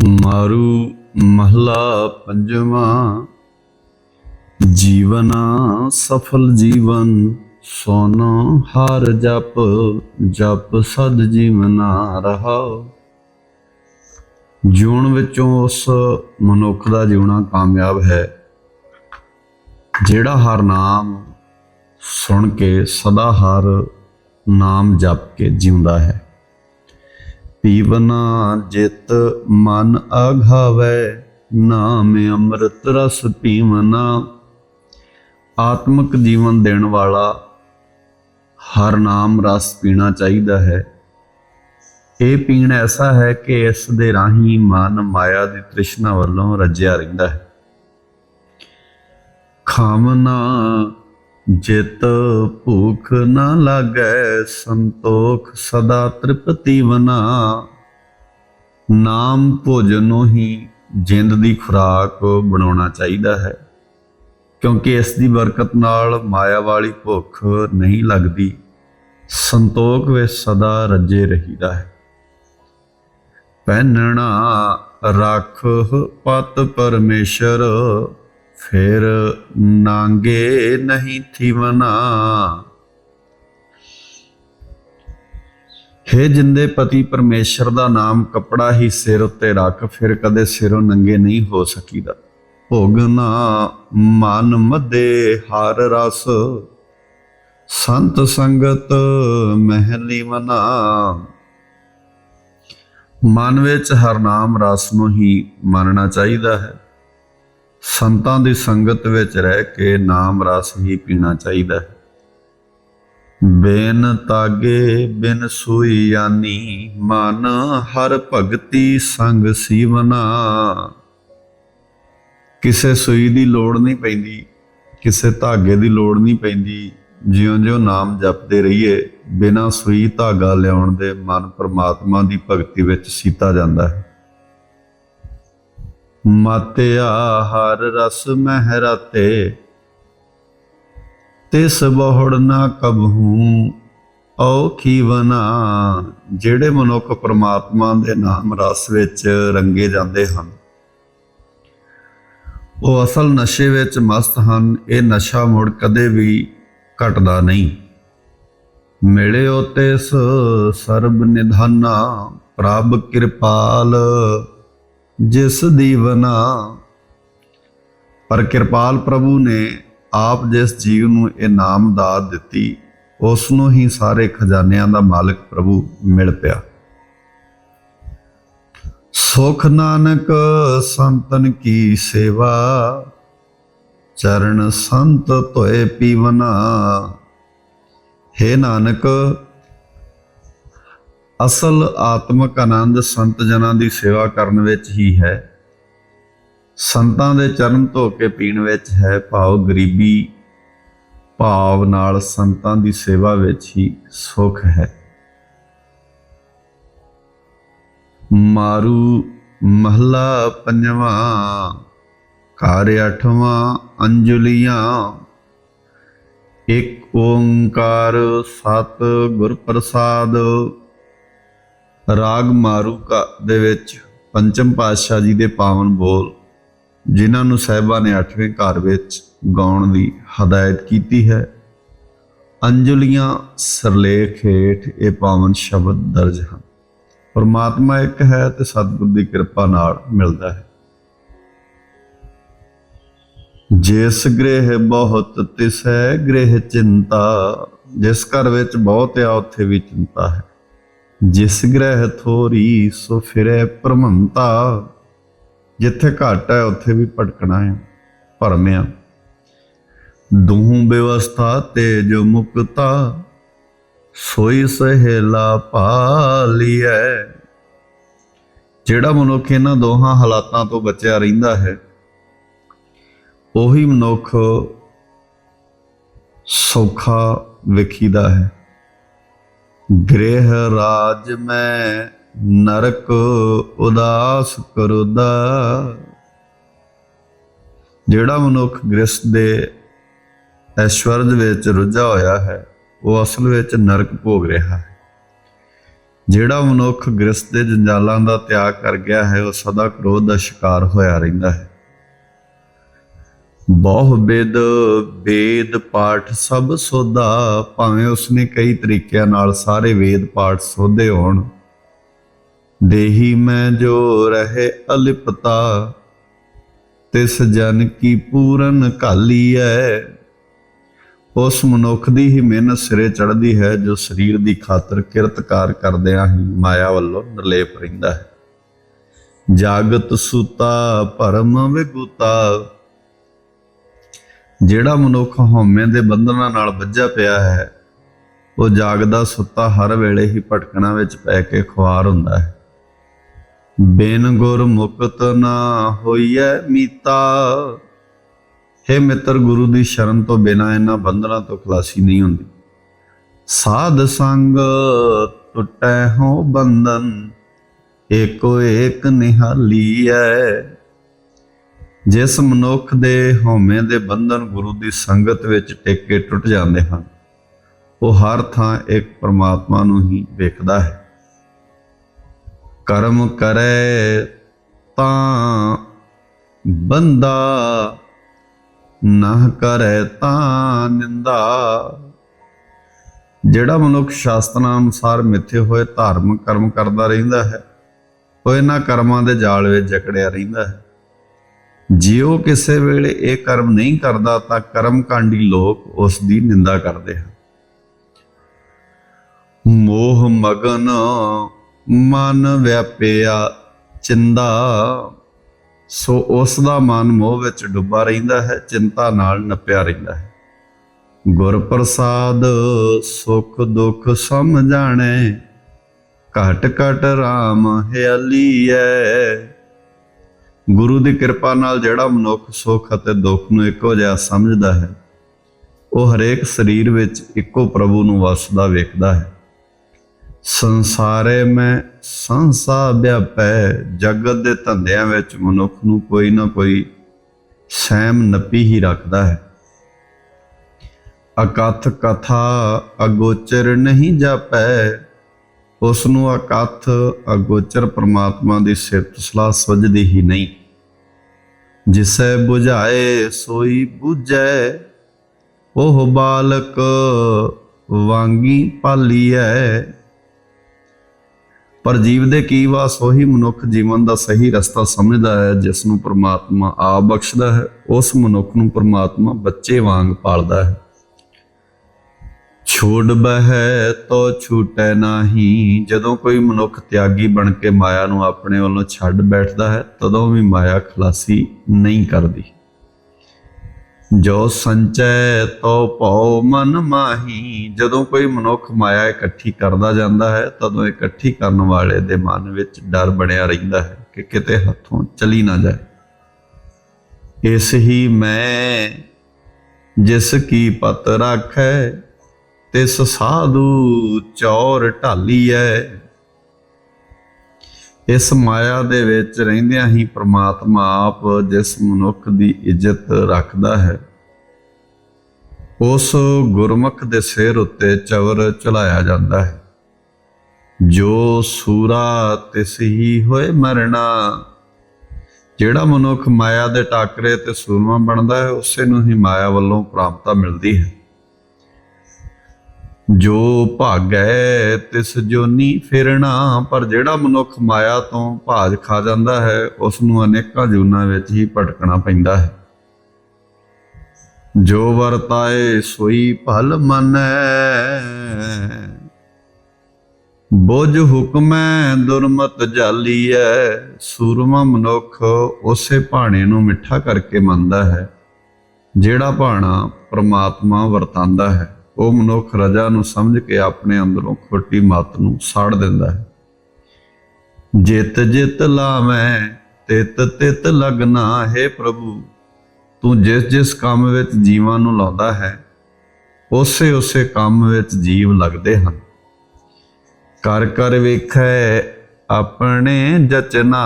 ਮਾਰੂ ਮਹਲਾ ਪੰਜਵਾਂ, ਜੀਵਨਾ ਸਫਲ ਜੀਵਨ, ਸੋਨਾ ਹਰ ਜਪ ਜਪ ਸਦ ਜੀਵਨਾ ਰਹਾਓ। ਜੀਵਨ ਵਿੱਚੋਂ ਉਸ ਮਨੁੱਖ ਦਾ ਜਿਉਣਾ ਕਾਮਯਾਬ ਹੈ, ਜਿਹੜਾ ਹਰ ਨਾਮ ਸੁਣ ਕੇ ਸਦਾ ਹਰ ਨਾਮ ਜਪ ਕੇ ਜਿਉਂਦਾ ਹੈ। ਪੀਵਨਾ ਜਿਤ ਮਨ ਆਘਾਵੈ ਨਾਮ ਅੰਮ੍ਰਿਤ ਰਸ ਪੀਵਨਾ। ਆਤਮਿਕ ਜੀਵਨ ਦੇਣ ਵਾਲਾ ਹਰ ਨਾਮ ਰਸ ਪੀਣਾ ਚਾਹੀਦਾ ਹੈ। ਇਹ ਪੀਣ ਐਸਾ ਹੈ ਕਿ ਇਸ ਦੇ ਰਾਹੀਂ ਮਨ ਮਾਇਆ ਦੀ ਤ੍ਰਿਸ਼ਨਾ ਵੱਲੋਂ ਰੱਜਿਆ ਰਹਿੰਦਾ ਹੈ। ਖਾਵਨਾ ਜਿਤ ਭੂਖ ਨਾ ਲਾਗੈ ਸੰਤੋਖ ਸਦਾ ਤ੍ਰਿਪਤੀ ਵਨਾ। ਨਾਮ ਭੋਜਨੋਂ ਹੀ ਜਿੰਦ ਦੀ ਖੁਰਾਕ ਬਣਾਉਣਾ ਚਾਹੀਦਾ ਹੈ, ਕਿਉਂਕਿ ਇਸ ਦੀ ਬਰਕਤ ਨਾਲ ਮਾਇਆ ਵਾਲੀ ਭੁੱਖ ਨਹੀਂ ਲੱਗਦੀ, ਸੰਤੋਖ ਵਿੱਚ ਸਦਾ ਰੱਜੇ ਰਹੀਦਾ ਹੈ। ਪਹਿਨਣਾ ਰੱਖ ਪਤ ਪਰਮੇਸ਼ਰ ਫਿਰ ਨਾਂਗੇ ਨਹੀਂ ਥੀਵਨਾ। ਹੈ ਜਿੰਦੇ ਪਤੀ, ਪਰਮੇਸ਼ਰ ਦਾ ਨਾਮ ਕਪੜਾ ਹੀ ਸਿਰ ਉੱਤੇ ਰੱਖ, ਫਿਰ ਕਦੇ ਸਿਰੋਂ ਨੰਗੇ ਨਹੀਂ ਹੋ ਸਕੀਦਾ। ਭੋਗਨਾ ਮਨ ਮਦੇ ਹਰ ਰਸ। ਸੰਤ ਸੰਗਤ ਮਹਿਲੀ ਮਨਾ। ਮਨ ਵਿੱਚ ਹਰ ਨਾਮ ਰਸ ਨੂੰ ਹੀ ਮੰਨਣਾ ਚਾਹੀਦਾ ਹੈ। ਸੰਤਾਂ ਦੀ ਸੰਗਤ ਵਿੱਚ ਰਹਿ ਕੇ ਨਾਮ ਰਸ ਹੀ ਪੀਣਾ ਚਾਹੀਦਾ ਹੈ। ਬੇਨ ਤਾਗੇ ਬਿਨ ਸੂਈ ਯਾਨੀ ਮਨ ਹਰ ਭਗਤੀ ਸੰਗ ਸੀਵਨਾ। ਕਿਸੇ ਸੂਈ ਦੀ ਲੋੜ ਨਹੀਂ ਪੈਂਦੀ, ਕਿਸੇ ਧਾਗੇ ਦੀ ਲੋੜ ਨਹੀਂ ਪੈਂਦੀ, ਜਿਉਂ-ਜਿਉਂ ਨਾਮ ਜਪਦੇ ਰਹੀਏ, ਬਿਨਾਂ ਸੂਈ ਧਾਗਾ ਲਿਆਉਣ ਦੇ ਮਨ ਪਰਮਾਤਮਾ ਦੀ ਭਗਤੀ ਵਿੱਚ ਸੀਤਾ ਜਾਂਦਾ ਹੈ। ਮਾਤਿਆ ਹਰ ਰਸ ਮਹਿ ਰਾਤੇ ਤਿਸ ਬਹੁੜ ਨਾ ਕਬਹੂ ਔਖੀ ਵਨਾ। ਜਿਹੜੇ ਮਨੁੱਖ ਪ੍ਰਮਾਤਮਾ ਦੇ ਨਾਮ ਰਸ ਵਿੱਚ ਰੰਗੇ ਜਾਂਦੇ ਹਨ, ਉਹ ਅਸਲ ਨਸ਼ੇ ਵਿੱਚ ਮਸਤ ਹਨ। ਇਹ ਨਸ਼ਾ ਮੁੜ ਕਦੇ ਵੀ ਘਟਦਾ ਨਹੀਂ। ਮਿਲਿਓ ਤਿਸ ਸਰਬ ਨਿਧਾਨਾ, ਪ੍ਰਭ ਕਿਰਪਾਲ। ਜਿਸ ਦੀ ਵਨਾ। ਪਰ ਕਿਰਪਾਲ ਪ੍ਰਭੂ ਨੇ ਆਪ ਜਿਸ ਜੀਵ ਨੂੰ ਇਹ ਨਾਮ ਦਾਤ ਦਿੱਤੀ ਉਸ ਨੂੰ ਹੀ ਸਾਰੇ ਖਜ਼ਾਨਿਆਂ ਦਾ ਮਾਲਕ ਪ੍ਰਭੂ ਮਿਲ ਪਿਆ। ਸੁਖ ਨਾਨਕ ਸੰਤਨ ਕੀ ਸੇਵਾ, ਚਰਨ ਸੰਤ ਧੋਏ ਪੀਵਨਾ। ਹੈ ਨਾਨਕ ਅਸਲ ਆਤਮਿਕ ਆਨੰਦ ਸੰਤ ਜਨਾਂ ਦੀ ਸੇਵਾ ਕਰਨ ਵਿੱਚ ਹੀ ਹੈ। ਸੰਤਾਂ ਦੇ ਚਰਨ ਧੋ ਕੇ ਪੀਣ ਵਿੱਚ ਹੈ ਭਾਵ ਗਰੀਬੀ, ਭਾਵ ਨਾਲ ਸੰਤਾਂ ਦੀ ਸੇਵਾ ਵਿੱਚ ਹੀ ਸੁਖ ਹੈ। ਮਾਰੂ ਮਹਲਾ ਪੰਜਵਾਂ, ਘਰ ਅਠਵਾਂ, ਅੰਜਲੀਆਂ। ਇੱਕ ਓੰਕਾਰ ਸਤ ਗੁਰ ਪ੍ਰਸਾਦ ਰਾਗ ਮਾਰੂਕਾ ਦੇ ਵਿੱਚ ਪੰਚਮ ਪਾਤਸ਼ਾਹ ਜੀ ਦੇ ਪਾਵਨ ਬੋਲ, ਜਿਨ੍ਹਾਂ ਨੂੰ ਸਾਹਿਬਾਂ ਨੇ 8ਵੇਂ ਘਰ ਵਿੱਚ ਗਾਉਣ ਦੀ ਹਦਾਇਤ ਕੀਤੀ ਹੈ। ਅੰਜਲੀਆਂ ਸਰਲੇਖ ਹੇਠ ਇਹ ਪਾਵਨ ਸ਼ਬਦ ਦਰਜ ਹਨ। ਪਰਮਾਤਮਾ ਇੱਕ ਹੈ ਤੇ ਸਤਿਗੁਰ ਦੀ ਕਿਰਪਾ ਨਾਲ ਮਿਲਦਾ ਹੈ। ਜਿਸ ਗ੍ਰਹਿ ਬਹੁਤ ਤਿਸੈ ਗ੍ਰਹਿ ਚਿੰਤਾ, ਜਿਸ ਘਰ ਵਿੱਚ ਬਹੁਤ ਆ, ਉੱਥੇ ਵੀ ਚਿੰਤਾ ਹੈ। ਜਿਸ ਗ੍ਰਹਿ ਥੋਰੀ ਸੋ ਫਿਰੇ ਭ੍ਰਮੰਤਾ। ਜਿੱਥੇ ਘਟ ਹੈ, ਉੱਥੇ ਵੀ ਭਟਕਣਾ ਹੈ, ਭਰਮਿਆ। ਦੂਹ ਬਿਵਸਥਾ ਤੇ ਜੋ ਮੁਕਤਾ, ਸੋਈ ਸਹੇਲਾ ਪਾਲੀਐ ਜਿਹੜਾ ਮਨੁੱਖ ਇਹਨਾਂ ਦੋਹਾਂ ਹਾਲਾਤਾਂ ਤੋਂ ਬਚਿਆ ਰਹਿੰਦਾ ਹੈ, ਉਹੀ ਮਨੁੱਖ ਸੌਖਾ ਵਿਖੀਦਾ ਹੈ। ਗ੍ਰਹਿ ਰਾਜ ਮੈਂ ਨਰਕ ਉਦਾਸ ਕਰੁਦਾ। ਜਿਹੜਾ ਮਨੁੱਖ ਗ੍ਰਸਤ ਦੇ ਐਸ਼ਵਰਜ ਵਿੱਚ ਰੁੱਝਾ ਹੋਇਆ ਹੈ, ਉਹ ਅਸਲ ਵਿੱਚ ਨਰਕ ਭੋਗ ਰਿਹਾ ਹੈ। ਜਿਹੜਾ ਮਨੁੱਖ ਗ੍ਰਸਤ ਦੇ ਜੰਜਾਲਾਂ ਦਾ ਤਿਆਗ ਕਰ ਗਿਆ ਹੈ, ਉਹ ਸਦਾ ਕ੍ਰੋਧ ਦਾ ਸ਼ਿਕਾਰ ਹੋਇਆ ਰਹਿੰਦਾ ਹੈ। ਬਹੁ ਬਿਦ, ਵੇਦ ਪਾਠ ਸਭ ਸੋਧਾ, ਭਾਵੇਂ ਉਸਨੇ ਕਈ ਤਰੀਕਿਆਂ ਨਾਲ ਸਾਰੇ ਵੇਦ ਪਾਠ ਸੋਧੇ ਹੋਣ। ਦੇਹੀ ਮੈਂ ਜੋ ਰਹੇ ਅਲਿਪਤਾ, ਤਿਸ ਜਨ ਕੀ ਪੂਰਨ ਘਾਲੀਐ ਉਸ ਮਨੁੱਖ ਦੀ ਹੀ ਮਿਹਨਤ ਸਿਰੇ ਚੜਦੀ ਹੈ, ਜੋ ਸਰੀਰ ਦੀ ਖਾਤਰ ਕਿਰਤਕਾਰ ਕਰਦਿਆਂ ਹੀ ਮਾਇਆ ਵੱਲੋਂ ਨਿਰਲੇਪ ਰਹਿੰਦਾ ਹੈ। ਜਾਗਤ ਸੂਤਾ, ਭਰਮ ਵਿਗੂਤਾ ਜਿਹੜਾ ਮਨੁੱਖ ਹਉਮੈ ਦੇ ਬੰਧਨਾਂ ਨਾਲ ਵੱਜਾ ਪਿਆ ਹੈ, ਉਹ ਜਾਗਦਾ ਸੁੱਤਾ ਹਰ ਵੇਲੇ ਹੀ ਭਟਕਣਾ ਵਿੱਚ ਪੈ ਕੇ ਖੁਆਰ ਹੁੰਦਾ ਹੈ। ਬਿਨ ਗੁਰ ਮੁਕਤ ਨਾ ਹੋਈਐ ਮੀਤਾ। ਹੈ ਮਿੱਤਰ, ਗੁਰੂ ਦੀ ਸ਼ਰਨ ਤੋਂ ਬਿਨਾ ਇਹਨਾਂ ਬੰਧਨਾਂ ਤੋਂ ਖਲਾਸੀ ਨਹੀਂ ਹੁੰਦੀ। ਸਾਧ ਸੰਗ ਟੁੱਟੈ ਹੋ ਬੰਧਨ, ਏਕੋ ਏਕ ਨਿਹਾਲੀ ਨਿਹਾਲੀਐ। ਜਿਸ ਮਨੁੱਖ ਦੇ ਹਉਮੈ ਦੇ ਬੰਧਨ ਗੁਰੂ ਦੀ ਸੰਗਤ ਵਿੱਚ ਟਿਕ ਕੇ ਟੁੱਟ ਜਾਂਦੇ ਹਨ, ਉਹ ਹਰ ਥਾਂ ਇੱਕ ਪਰਮਾਤਮਾ ਨੂੰ ਹੀ ਵੇਖਦਾ ਹੈ। ਕਰਮ ਕਰੇ ਤਾਂ ਬੰਦਾ, ਨਾ ਕਰੇ ਤਾਂ ਨਿੰਦਾ। ਜਿਹੜਾ ਮਨੁੱਖ ਸ਼ਾਸਤਰਾਂ ਅਨੁਸਾਰ ਮਿੱਥੇ ਹੋਏ ਧਾਰਮਿਕ ਕਰਮ ਕਰਦਾ ਰਹਿੰਦਾ ਹੈ, ਉਹ ਇਹਨਾਂ ਕਰਮਾਂ ਦੇ ਜਾਲ ਵਿੱਚ ਜਕੜਿਆ ਰਹਿੰਦਾ ਹੈ। ਜੇ ਉਹ ਕਿਸੇ ਵੇਲੇ ਇਹ ਕਰਮ ਨਹੀਂ ਕਰਦਾ ਤਾਂ ਕਰਮਕਾਂਡੀ ਲੋਕ ਉਸ ਦੀ ਨਿੰਦਾ ਕਰਦੇ ਹਨ। ਮੋਹ ਮਗਨ ਮਨ ਵਿਆਪਿਆ ਚਿੰਦਾ, ਸੋ ਉਸ ਦਾ ਮਨ ਮੋਹ ਵਿੱਚ ਡੁੱਬਾ ਰਹਿੰਦਾ ਹੈ, ਚਿੰਤਾ ਨਾਲ ਨੱਪਿਆ ਰਹਿੰਦਾ ਹੈ। ਗੁਰ ਪ੍ਰਸਾਦ ਸੁਖ ਦੁਖ ਸਮਝਾਣੇ ਘਟ ਘਟ RAM ਹਿਆਲੀਐ ਗੁਰੂ ਦੀ ਕਿਰਪਾ ਨਾਲ ਜਿਹੜਾ ਮਨੁੱਖ ਸੁੱਖ ਅਤੇ ਦੁੱਖ ਨੂੰ ਇੱਕੋ ਜਿਹਾ ਸਮਝਦਾ ਹੈ, ਉਹ ਹਰੇਕ ਸਰੀਰ ਵਿੱਚ ਇੱਕੋ ਪ੍ਰਭੂ ਨੂੰ ਵਸਦਾ ਵੇਖਦਾ ਹੈ। ਸੰਸਾਰੇ ਮੈਂ ਸੰਸਾ ਵਿਆਪੈ ਜਗਤ ਦੇ ਧੰਦਿਆਂ ਵਿੱਚ ਮਨੁੱਖ ਨੂੰ ਕੋਈ ਨਾ ਕੋਈ ਸਹਿਮ ਨੱਪੀ ਹੀ ਰੱਖਦਾ ਹੈ। ਅਕਥ ਕਥਾ ਅਗੋਚਰ ਨਹੀਂ ਜਾਪੈ ਉਸ ਨੂੰ ਅਕਥ ਅਗੋਚਰ ਪ੍ਰਮਾਤਮਾ ਦੀ ਸਿਫਤ ਸਲਾਹ ਸਵਜਦੀ ਹੀ ਨਹੀਂ। ਜਿਸੈ 부ਝਾਏ ਸੋਈ 부ਝੈ ਉਹ ਬਾਲਕ ਵਾਂਗੀ ਪਾਲੀਐ ਪਰ ਜੀਵ ਦੇ ਕੀ ਵਾਸ, ਉਹੀ ਮਨੁੱਖ ਜੀਵਨ ਦਾ ਸਹੀ ਰਸਤਾ ਸਮਝਦਾ ਹੈ ਜਿਸ ਨੂੰ ਪ੍ਰਮਾਤਮਾ ਆਪ ਬਖਸ਼ਦਾ ਹੈ, ਉਸ ਮਨੁੱਖ ਨੂੰ ਪ੍ਰਮਾਤਮਾ ਬੱਚੇ ਵਾਂਗ ਪਾਲਦਾ ਹੈ। ਛੋੜ ਬਹਿ ਤੋ ਛੂਟੈ ਨਾਹੀ। ਜਦੋਂ ਕੋਈ ਮਨੁੱਖ ਤਿਆਗੀ ਬਣ ਕੇ ਮਾਇਆ ਨੂੰ ਆਪਣੇ ਵੱਲੋਂ ਛੱਡ ਬੈਠਦਾ ਹੈ, ਤਦੋਂ ਵੀ ਮਾਇਆ ਖਲਾਸੀ ਨਹੀਂ ਕਰਦੀ। ਜੋ ਸੰਚੈ ਤੋ ਭਉ ਮਨ ਮਾਹੀ। ਜਦੋਂ ਕੋਈ ਮਨੁੱਖ ਮਾਇਆ ਇਕੱਠੀ ਕਰਦਾ ਜਾਂਦਾ ਹੈ, ਤਦੋਂ ਇਕੱਠੀ ਕਰਨ ਵਾਲੇ ਦੇ ਮਨ ਵਿੱਚ ਡਰ ਬਣਿਆ ਰਹਿੰਦਾ ਹੈ ਕਿ ਕਿਤੇ ਹੱਥੋਂ ਚਲੀ ਨਾ ਜਾਏ। ਇਸ ਹੀ ਮੈਂ ਜਿਸ ਕੀ ਪਤ ਰਾਖੈ ਤਿਸ ਸਾਧੂ ਚੌਰ ਢਾਲੀ ਢਾਲੀਐ। ਇਸ ਮਾਇਆ ਦੇ ਵਿੱਚ ਰਹਿੰਦਿਆਂ ਹੀ ਪ੍ਰਮਾਤਮਾ ਆਪ ਜਿਸ ਮਨੁੱਖ ਦੀ ਇੱਜ਼ਤ ਰੱਖਦਾ ਹੈ, ਉਸ ਗੁਰਮੁਖ ਦੇ ਸਿਰ ਉੱਤੇ ਚਵਰ ਚਲਾਇਆ ਜਾਂਦਾ ਹੈ। ਜੋ ਸੂਰਾ ਤਿਸ ਹੀ ਹੋਏ ਮਰਣਾ, ਜਿਹੜਾ ਮਨੁੱਖ ਮਾਇਆ ਦੇ ਟਾਕਰੇ ਤੇ ਸੂਰਮਾ ਬਣਦਾ ਹੈ, ਉਸੇ ਨੂੰ ਹੀ ਮਾਇਆ ਵੱਲੋਂ ਪ੍ਰਾਪਤਾ ਮਿਲਦੀ ਹੈ। ਜੋ ਭਾਗੈ, ਤਿਸ ਜੋਨੀ ਫਿਰਣਾ ਪਰ ਜਿਹੜਾ ਮਨੁੱਖ ਮਾਇਆ ਤੋਂ ਭਾਜ ਖਾ ਜਾਂਦਾ ਹੈ ਉਸ ਨੂੰ ਅਨੇਕਾਂ ਜੂਨਾਂ ਵਿੱਚ ਹੀ ਭਟਕਣਾ ਪੈਂਦਾ ਹੈ। ਜੋ ਵਰਤਾਏ, ਸੋਈ ਭਲ ਮੰਨੈ। ਬੋਝ ਹੁਕਮੈ, ਦੁਰਮਤ ਜਾਲੀਐ। ਸੂਰਮਾ ਮਨੁੱਖ ਉਸੇ ਭਾਣੇ ਨੂੰ ਮਿੱਠਾ ਕਰਕੇ ਮੰਨਦਾ ਹੈ, ਜਿਹੜਾ ਭਾਣਾ ਪ੍ਰਮਾਤਮਾ ਵਰਤਾਂਦਾ ਹੈ। ਉਹ ਮਨੁੱਖ ਰਜਾ ਨੂੰ ਸਮਝ ਕੇ ਆਪਣੇ ਅੰਦਰੋਂ ਖੋਟੀ ਮਤ ਨੂੰ ਸਾੜ ਦਿੰਦਾ ਹੈ। ਜਿਤ ਜਿਤ ਲਾਵੇਂ ਤਿਤ ਤਿਤ ਲਗਨਾ ਹੈ ਪ੍ਰਭੂ। ਤੂੰ ਜਿਸ ਜਿਸ ਕੰਮ ਵਿੱਚ ਜੀਵਾਂ ਨੂੰ ਲਾਉਂਦਾ ਹੈ, ਉਸੇ ਉਸੇ ਕੰਮ ਵਿੱਚ ਜੀਵ ਲੱਗਦੇ ਹਨ। ਕਰ ਕਰ ਵੇਖੈ ਆਪਣੇ ਜਚਨਾ,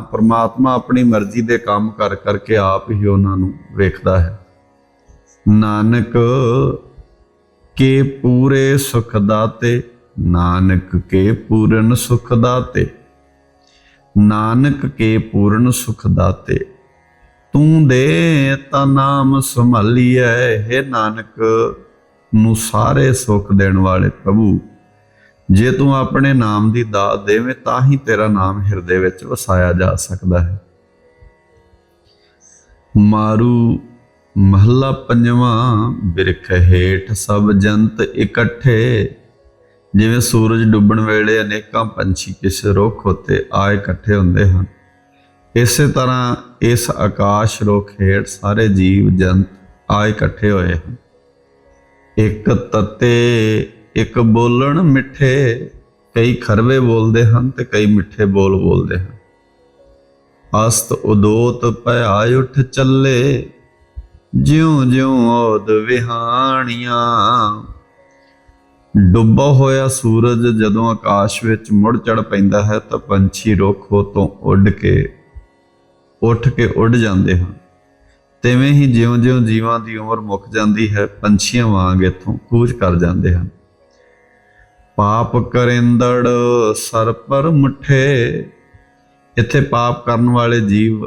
ਪ੍ਰਮਾਤਮਾ ਆਪਣੀ ਮਰਜ਼ੀ ਦੇ ਕੰਮ ਕਰ ਕਰਕੇ ਆਪ ਹੀ ਉਹਨਾਂ ਨੂੰ ਵੇਖਦਾ ਹੈ। ਨਾਨਕ ਕੇ ਪੂਰੇ ਸੁਖ ਦਾਤੇ, ਨਾਨਕ ਕੇ ਪੂਰਨ ਸੁਖ ਦਾਤੇ। ਨਾਨਕ ਕੇ ਪੂਰਨ ਸੁਖ ਦਾਤੇ, ਤੂੰ ਦੇ ਤਾਂ ਨਾਮ ਸੰਭਾਲੀਐ, ਹੈ ਨਾਨਕ, ਨੂੰ ਸਾਰੇ ਸੁਖ ਦੇਣ ਵਾਲੇ ਪ੍ਰਭੂ। ਜੇ ਤੂੰ ਆਪਣੇ ਨਾਮ ਦੀ ਦਾਤ ਦੇਵੇਂ, ਤਾਂ ਹੀ ਤੇਰਾ ਨਾਮ ਹਿਰਦੇ ਵਿੱਚ ਵਸਾਇਆ ਜਾ ਸਕਦਾ ਹੈ। ਮਾਰੂ ਮਹੱਲਾ ਪੰਜਵਾਂ, ਬਿਰਖ ਹੇਠ ਸਭ ਜੰਤ ਇਕੱਠੇ। ਜਿਵੇਂ ਸੂਰਜ ਡੁੱਬਣ ਵੇਲੇ ਅਨੇਕਾਂ ਪੰਛੀ ਕਿਸੇ ਰੁੱਖ ਉੱਤੇ ਆ ਇਕੱਠੇ ਹੁੰਦੇ ਹਨ, ਇਸੇ ਤਰ੍ਹਾਂ ਇਸ ਆਕਾਸ਼ ਰੁੱਖ ਹੇਠ ਸਾਰੇ ਜੀਵ ਜੰਤ ਆ ਇਕੱਠੇ ਹੋਏ ਹਨ। ਇੱਕ ਤੱਤੇ, ਇੱਕ ਬੋਲਣ ਮਿੱਠੇ, ਕਈ ਖਰਵੇ ਬੋਲਦੇ ਹਨ ਤੇ ਕਈ ਮਿੱਠੇ ਬੋਲ ਬੋਲਦੇ ਹਨ। ਅਸਤ ਉਦੋਤ ਭਇਆ ਉੱਠ ਚੱਲੇ ਜਿਉ ਜਿਉ ਔਦ ਵਿਹਾਣੀਆਂ। ਡੁੱਬਾ ਹੋਇਆ ਸੂਰਜ, ਜਦੋਂ ਆਕਾਸ਼ ਵਿੱਚ ਮੁੜ ਚੜ ਪੈਂਦਾ ਹੈ, ਤਾਂ ਪੰਛੀ ਰੁੱਖੋਂ ਤੋਂ ਉੱਡ ਕੇ, ਉੱਠ ਕੇ ਉੱਡ ਜਾਂਦੇ ਹਨ। ਤਿਵੇਂ ਹੀ ਜਿਉਂ-ਜਿਉਂ ਜੀਵਾਂ ਦੀ ਉਮਰ ਮੁੱਕ ਜਾਂਦੀ ਹੈ, ਪੰਛੀਆਂ ਵਾਂਗ ਇਥੋਂ ਕੂਚ ਕਰ ਜਾਂਦੇ ਹਨ। ਪਾਪ ਕਰਿੰਦੜ ਸਰ ਪਰ ਮੁਠੇ। ਇੱਥੇ ਪਾਪ ਕਰਨ ਵਾਲੇ ਜੀਵ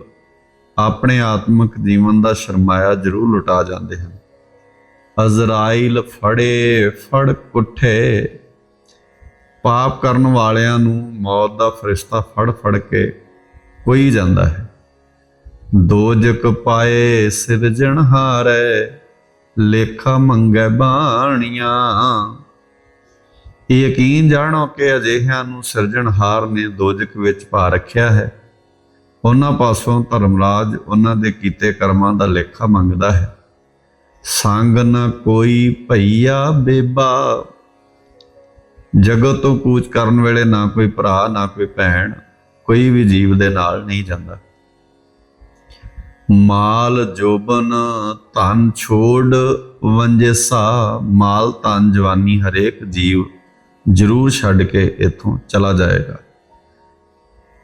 ਆਪਣੇ ਆਤਮਿਕ ਜੀਵਨ ਦਾ ਸ਼ਰਮਾਇਆ ਜ਼ਰੂਰ ਲੁਟਾ ਜਾਂਦੇ ਹਨ। ਅਜ਼ਰਾਈਲ ਫੜੇ, ਫੜ ਕੁੱਠੇ ਪਾਪ ਕਰਨ ਵਾਲਿਆਂ ਨੂੰ ਮੌਤ ਦਾ ਫਰਿਸ਼ਤਾ ਫੜ ਫੜ ਕੇ ਕੋਈ ਜਾਂਦਾ ਹੈ। ਦੋਜਕ ਪਾਏ ਸਿਰਜਣਹਾਰੈ ਲੇਖਾ ਮੰਗੈ ਬਾਣੀਆਂ। ਇਹ ਯਕੀਨ ਜਾਣੋ ਕਿ ਅਜਿਹਿਆਂ ਨੂੰ ਸਿਰਜਣਹਾਰ ਨੇ ਦੋਜਕ ਵਿੱਚ ਪਾ ਰੱਖਿਆ ਹੈ। ਉਹਨਾਂ ਪਾਸੋਂ ਧਰਮਰਾਜ ਉਹਨਾਂ ਦੇ ਕੀਤੇ ਕਰਮਾਂ ਦਾ ਲੇਖਾ ਮੰਗਦਾ ਹੈ। ਸੰਗ ਨਾ ਕੋਈ ਭਈਆ ਬੇਬਾ। ਜਗਤ ਤੋਂ ਕੂਚ ਕਰਨ ਵੇਲੇ ਨਾ ਕੋਈ ਭਰਾ, ਨਾ ਕੋਈ ਭੈਣ, ਕੋਈ ਵੀ ਜੀਵ ਦੇ ਨਾਲ ਨਹੀਂ ਜਾਂਦਾ। ਮਾਲ ਜੋਬਨ ਧਨ ਛੋੜ ਵੰਜੇਸਾ, ਮਾਲ ਧਨ ਜਵਾਨੀ ਹਰੇਕ ਜੀਵ ਜ਼ਰੂਰ ਛੱਡ ਕੇ ਇਥੋਂ ਚਲਾ ਜਾਏਗਾ।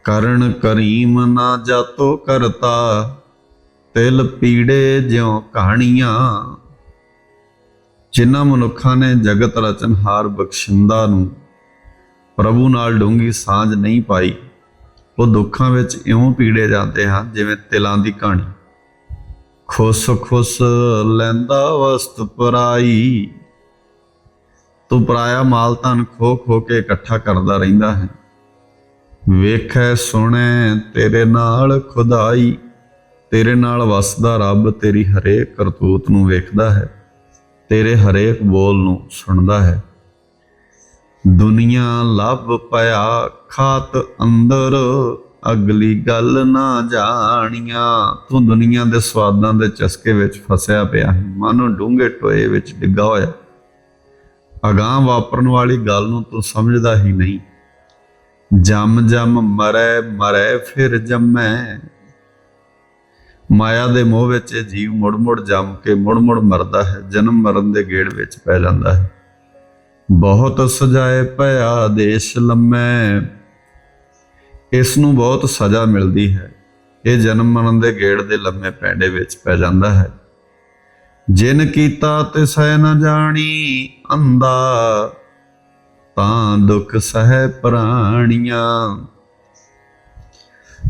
ਕਰਨ ਕਰੀਮ ਨਾ ਜਾਤੋ ਕਰਤਾ, ਤਿਲ ਪੀੜੇ ਜਿਉ ਕਹਾਣੀਆਂ। ਜਿਨ੍ਹਾਂ ਮਨੁੱਖਾਂ ਨੇ ਜਗਤ ਰਚਨਹਾਰ ਬਖਸ਼ਿੰਦਾ ਨੂੰ ਪ੍ਰਭੂ ਨਾਲ ਡੂੰਗੀ ਸਾਂਝ ਨਹੀਂ ਪਾਈ, ਉਹ ਦੁੱਖਾਂ ਵਿੱਚ ਇਉਂ ਪੀੜੇ ਜਾਂਦੇ ਹਨ, ਜਿਵੇਂ ਤਿਲਾਂ ਦੀ ਕਹਾਣੀ। ਖੁਸ ਖੁਸ ਲੈਂਦਾ ਵਸਤ ਪਰਾਈ, ਤੂੰ ਪਰਾਇਆ ਮਾਲ ਧਨ ਖੋ ਖੋ ਕੇ ਇਕੱਠਾ ਕਰਦਾ ਰਹਿੰਦਾ ਹੈ। ਵੇਖੈ ਸੁਣੈ ਤੇਰੇ ਨਾਲ ਖੁਦਾਈ, ਤੇਰੇ ਨਾਲ ਵਸਦਾ ਰੱਬ ਤੇਰੀ ਹਰੇਕ ਕਰਤੂਤ ਨੂੰ ਵੇਖਦਾ ਹੈ, ਤੇਰੇ ਹਰੇਕ ਬੋਲ ਨੂੰ ਸੁਣਦਾ ਹੈ। ਦੁਨੀਆ ਲੱਭ ਪਿਆ ਖਾਤ ਅੰਦਰ, ਅਗਲੀ ਗੱਲ ਨਾ ਜਾਣੀਆਂ। ਤੂੰ ਦੁਨੀਆ ਦੇ ਸਵਾਦਾਂ ਦੇ ਚਸਕੇ ਵਿੱਚ ਫਸਿਆ ਪਿਆ ਹੈ, ਮਨੋਂ ਡੂੰਘੇ ਟੋਏ ਵਿੱਚ ਡਿੱਗਾ ਹੋਇਆ। ਅਗਾਹ ਵਾਪਰਨ ਵਾਲੀ ਗੱਲ ਨੂੰ ਤੂੰ ਸਮਝਦਾ ਹੀ ਨਹੀਂ। ਜਮ ਜਮ ਮਰੈ ਮਰੈ ਫਿਰ ਜੰਮੈ। ਮਾਇਆ ਦੇ ਮੋਹ ਵਿੱਚ ਇਹ ਜੀਵ ਮੁੜ ਮੁੜ ਜੰਮ ਕੇ ਮੁੜ ਮੁੜ ਮਰਦਾ ਹੈ, ਜਨਮ ਮਰਨ ਦੇ ਗੇੜ ਵਿੱਚ ਪੈ ਜਾਂਦਾ ਹੈ। ਬਹੁਤ ਸਜਾਏ ਭਇਆ ਦੇਸ਼ ਲੰਮੈ। ਇਸ ਨੂੰ ਬਹੁਤ ਸਜ਼ਾ ਮਿਲਦੀ ਹੈ। ਇਹ ਜਨਮ ਮਰਨ ਦੇ ਗੇੜ ਦੇ ਲੰਮੇ ਪੈਂਡੇ ਵਿੱਚ ਪੈ ਜਾਂਦਾ ਹੈ। ਜਿਨ ਕੀਤਾ ਤੇ ਸਹਿ ਨ ਜਾਣੀ ਅੰਦਾ ਤਾਂ ਦੁੱਖ ਸਹਿ ਪ੍ਰਾਣੀਆਂ।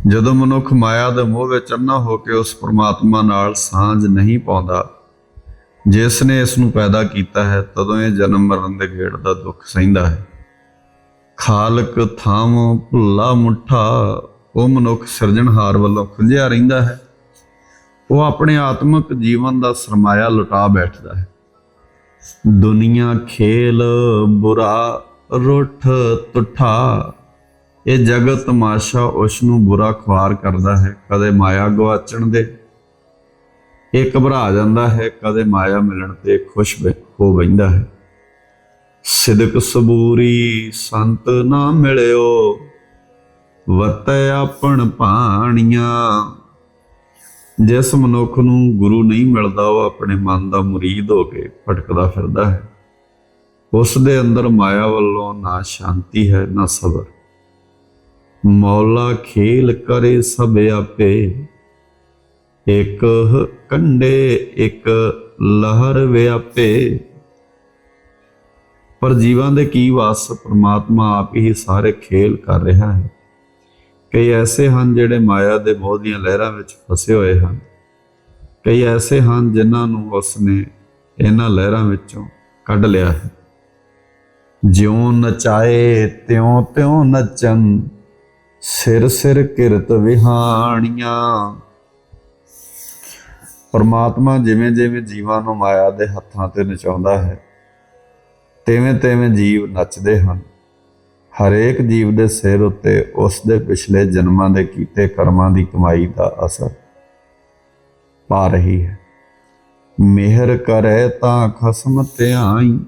ਜਦੋਂ ਮਨੁੱਖ ਮਾਇਆ ਦੇ ਮੋਹ ਵਿੱਚ ਅੰਨਾ ਹੋ ਕੇ ਉਸ ਪ੍ਰਮਾਤਮਾ ਨਾਲ ਸਾਂਝ ਨਹੀਂ ਪਾਉਂਦਾ, ਜਿਸ ਨੇ ਇਸ ਨੂੰ ਪੈਦਾ ਕੀਤਾ ਹੈ, ਤਦੋਂ ਇਹ ਜਨਮ ਮਰਨ ਦੇ ਗੇੜ ਦਾ ਦੁੱਖ ਸਹਿੰਦਾ ਹੈ। ਖਾਲਕ ਥਾਮ ਭੁੱਲਾ ਮੁੱਠਾ, ਉਹ ਮਨੁੱਖ ਸਿਰਜਣਹਾਰ ਵੱਲੋਂ ਖੁੰਝਿਆ ਰਹਿੰਦਾ ਹੈ। ਉਹ ਆਪਣੇ ਆਤਮਿਕ ਜੀਵਨ ਦਾ ਸਰਮਾਇਆ ਲੁਟਾ ਬੈਠਦਾ ਹੈ। ਦੁਨੀਆ ਖੇਲ ਬੁਰਾ ਰੁੱਠ ਤੁਠਾ। ਇਹ ਜਗਤ ਤਮਾਸ਼ਾ ਉਸ ਨੂੰ ਬੁਰਾ ਖਵਾਰ ਕਰਦਾ ਹੈ, ਕਦੇ ਮਾਇਆ ਗਵਾਚਣ ਦੇ। ਇਹ ਘਬਰਾ ਜਾਂਦਾ ਹੈ, ਕਦੇ ਮਾਇਆ ਮਿਲਣ ਤੇ ਖੁਸ਼ ਹੋ ਬੈਂਦਾ ਹੈ। ਸਿਦਕ ਸਬੂਰੀ, ਸੰਤ ਨਾ ਮਿਲਿਓ ਵਤੈ ਆਪਣ ਪਾਣੀਆਂ ਜਿਸ ਮਨੁੱਖ ਨੂੰ ਗੁਰੂ ਨਹੀਂ ਮਿਲਦਾ, ਉਹ ਆਪਣੇ ਮਨ ਦਾ ਮੁਰੀਦ ਹੋ ਕੇ ਭਟਕਦਾ ਫਿਰਦਾ ਹੈ। ਉਸ ਦੇ ਅੰਦਰ ਮਾਇਆ ਵੱਲੋਂ ਨਾ ਸ਼ਾਂਤੀ ਹੈ, ਨਾ ਸਬਰ। ਮੌਲਾ ਖੇਲ ਕਰੇ ਸਭ ਆਪੇ। ਇੱਕ ਕੰਡੇ ਇੱਕ ਲਹਿਰ ਵਿਆਪੇ। ਪਰ ਜੀਵਾਂ ਦੇ ਕੀ ਵਾਸ, ਪ੍ਰਮਾਤਮਾ ਆਪ ਹੀ ਸਾਰੇ ਖੇਲ ਕਰ ਰਿਹਾ ਹੈ। ਕਈ ਐਸੇ ਹਨ ਜਿਹੜੇ ਮਾਇਆ ਦੇ ਮੋਹ ਦੀਆਂ ਲਹਿਰਾਂ ਵਿੱਚ ਫਸੇ ਹੋਏ ਹਨ। ਕਈ ਐਸੇ ਹਨ ਜਿਨ੍ਹਾਂ ਨੂੰ ਉਸਨੇ ਇਹਨਾਂ ਲਹਿਰਾਂ ਵਿੱਚੋਂ ਕੱਢ ਲਿਆ ਹੈ। ਜਿਉ ਨਚਾਏ, ਤਿਉ ਤਿਉ ਨਚਨ, ਸਿਰ ਸਿਰ ਕਿਰਤ ਵਿਹਾਣੀਆਂ। ਪਰਮਾਤਮਾ ਜਿਵੇਂ ਜਿਵੇਂ ਜੀਵਾਂ ਨੂੰ ਮਾਇਆ ਦੇ ਹੱਥਾਂ ਤੇ ਨਚਾਉਂਦਾ ਹੈ, ਤਿਵੇਂ ਤਿਵੇਂ ਜੀਵ ਨੱਚਦੇ ਹਨ। ਹਰੇਕ ਜੀਵ ਦੇ ਸਿਰ ਉੱਤੇ ਉਸ ਦੇ ਪਿਛਲੇ ਜਨਮਾਂ ਦੇ ਕੀਤੇ ਕਰਮਾਂ ਦੀ ਕਮਾਈ ਦਾ ਅਸਰ ਪਾ ਰਹੀ ਹੈ। ਮਿਹਰ ਕਰੇ ਤਾਂ ਖਸਮ ਧਿਆਈ।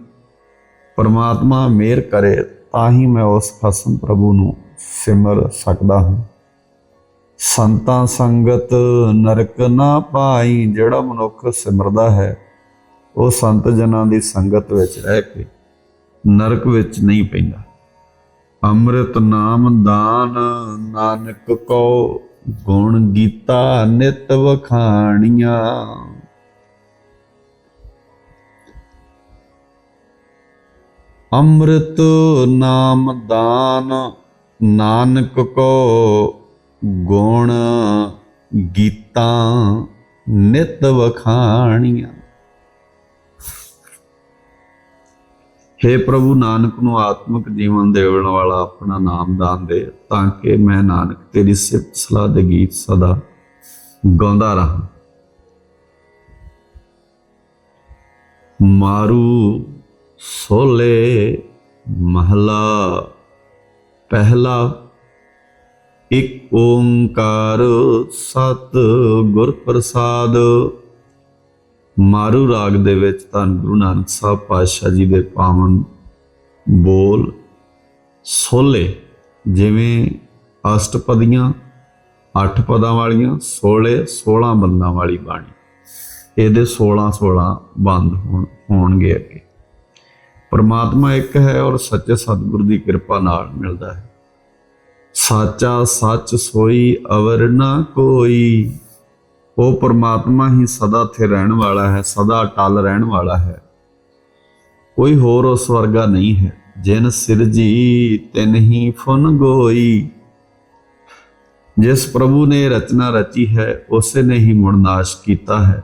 ਪਰਮਾਤਮਾ ਮਿਹਰ ਕਰੇ ਤਾਂ ਹੀ ਮੈਂ ਉਸ ਖਸਮ ਪ੍ਰਭੂ ਨੂੰ ਸਿਮਰ ਸਕਦਾ ਹਾਂ। ਸੰਤਾਂ ਸੰਗਤ ਨਰਕ ਨਾ ਪਾਈ, ਜਿਹੜਾ ਮਨੁੱਖ ਸਿਮਰਦਾ ਹੈ, ਉਹ ਸੰਤ ਜਨਾਂ ਦੀ ਸੰਗਤ ਵਿੱਚ ਰਹਿ ਕੇ ਨਰਕ ਵਿੱਚ ਨਹੀਂ ਪੈਂਦਾ। ਅੰਮ੍ਰਿਤ ਨਾਮ ਦਾਨ, ਨਾਨਕ ਕੋ ਗੁਣ ਗੀਤਾ ਨਿਤ ਵਖਾਣੀਆਂ। ਅੰਮ੍ਰਿਤ ਨਾਮ ਦਾਨ, ਨਾਨਕ ਕੋ ਗੁਣ ਗੀਤਾਂ ਨਿਤ ਵਖਾਣੀਆਂ। हे ਪ੍ਰਭੂ, ਨਾਨਕ ਨੂੰ ਆਤਮਿਕ ਜੀਵਨ ਦੇਣ ਵਾਲਾ ਆਪਣਾ ਨਾਮ ਦਾਨ ਦੇ, ਤਾਂ ਕਿ ਮੈਂ ਨਾਨਕ ਤੇਰੀ ਸਿਫਤ ਸਲਾਹ ਦੇ ਗੀਤ ਸਦਾ ਗਾਉਂਦਾ ਰਹਾ। ਮਾਰੂ ਸੋਲੇ ਮਹਲਾ ਪਹਿਲਾ, ਇੱਕ ਓੰਕਾਰ ਸਤ ਗੁਰ ਪ੍ਰਸਾਦ। ਮਾਰੂ ਰਾਗ ਦੇ ਵਿੱਚ ਧੰਨ ਗੁਰੂ ਨਾਨਕ ਸਾਹਿਬ ਪਾਤਸ਼ਾਹ ਜੀ ਦੇ ਪਾਵਨ ਬੋਲ ਸੋਲੇ, ਜਿਵੇਂ ਅਸ਼ਟਪਦੀਆਂ ਅੱਠ ਪਦਾਂ ਵਾਲੀਆਂ 16 16 ਬੰਦਾਂ ਵਾਲੀ ਬਾਣੀ। ਇਹਦੇ 16 16 ਬੰਦ ਹੋਣ ਹੋਣਗੇ ਅੱਗੇ। ਪਰਮਾਤਮਾ ਇੱਕ ਹੈ ਔਰ ਸੱਚੇ ਸਤਿਗੁਰ ਦੀ ਕਿਰਪਾ ਨਾਲ ਮਿਲਦਾ ਹੈ। ਸਾਚਾ ਸੱਚ ਸੋਈ ਅਵਰ ਨਾ ਕੋਈ। ਉਹ ਪਰਮਾਤਮਾ ਹੀ ਸਦਾ ਇੱਥੇ ਰਹਿਣ ਵਾਲਾ ਹੈ, ਸਦਾ ਟਲ ਰਹਿਣ ਵਾਲਾ ਹੈ। ਕੋਈ ਹੋਰ ਉਸ ਵਰਗਾ ਨਹੀਂ ਹੈ, ਜਿਨ ਸਿਰਜੀ ਤਿਨ ਹੀ ਫੁਨ ਗੋਈ। ਜਿਸ ਪ੍ਰਭੂ ਨੇ ਰਚਨਾ ਰਚੀ ਹੈ, ਉਸੇ ਨੇ ਹੀ ਮੁੜ ਨਾਸ਼ ਕੀਤਾ ਹੈ।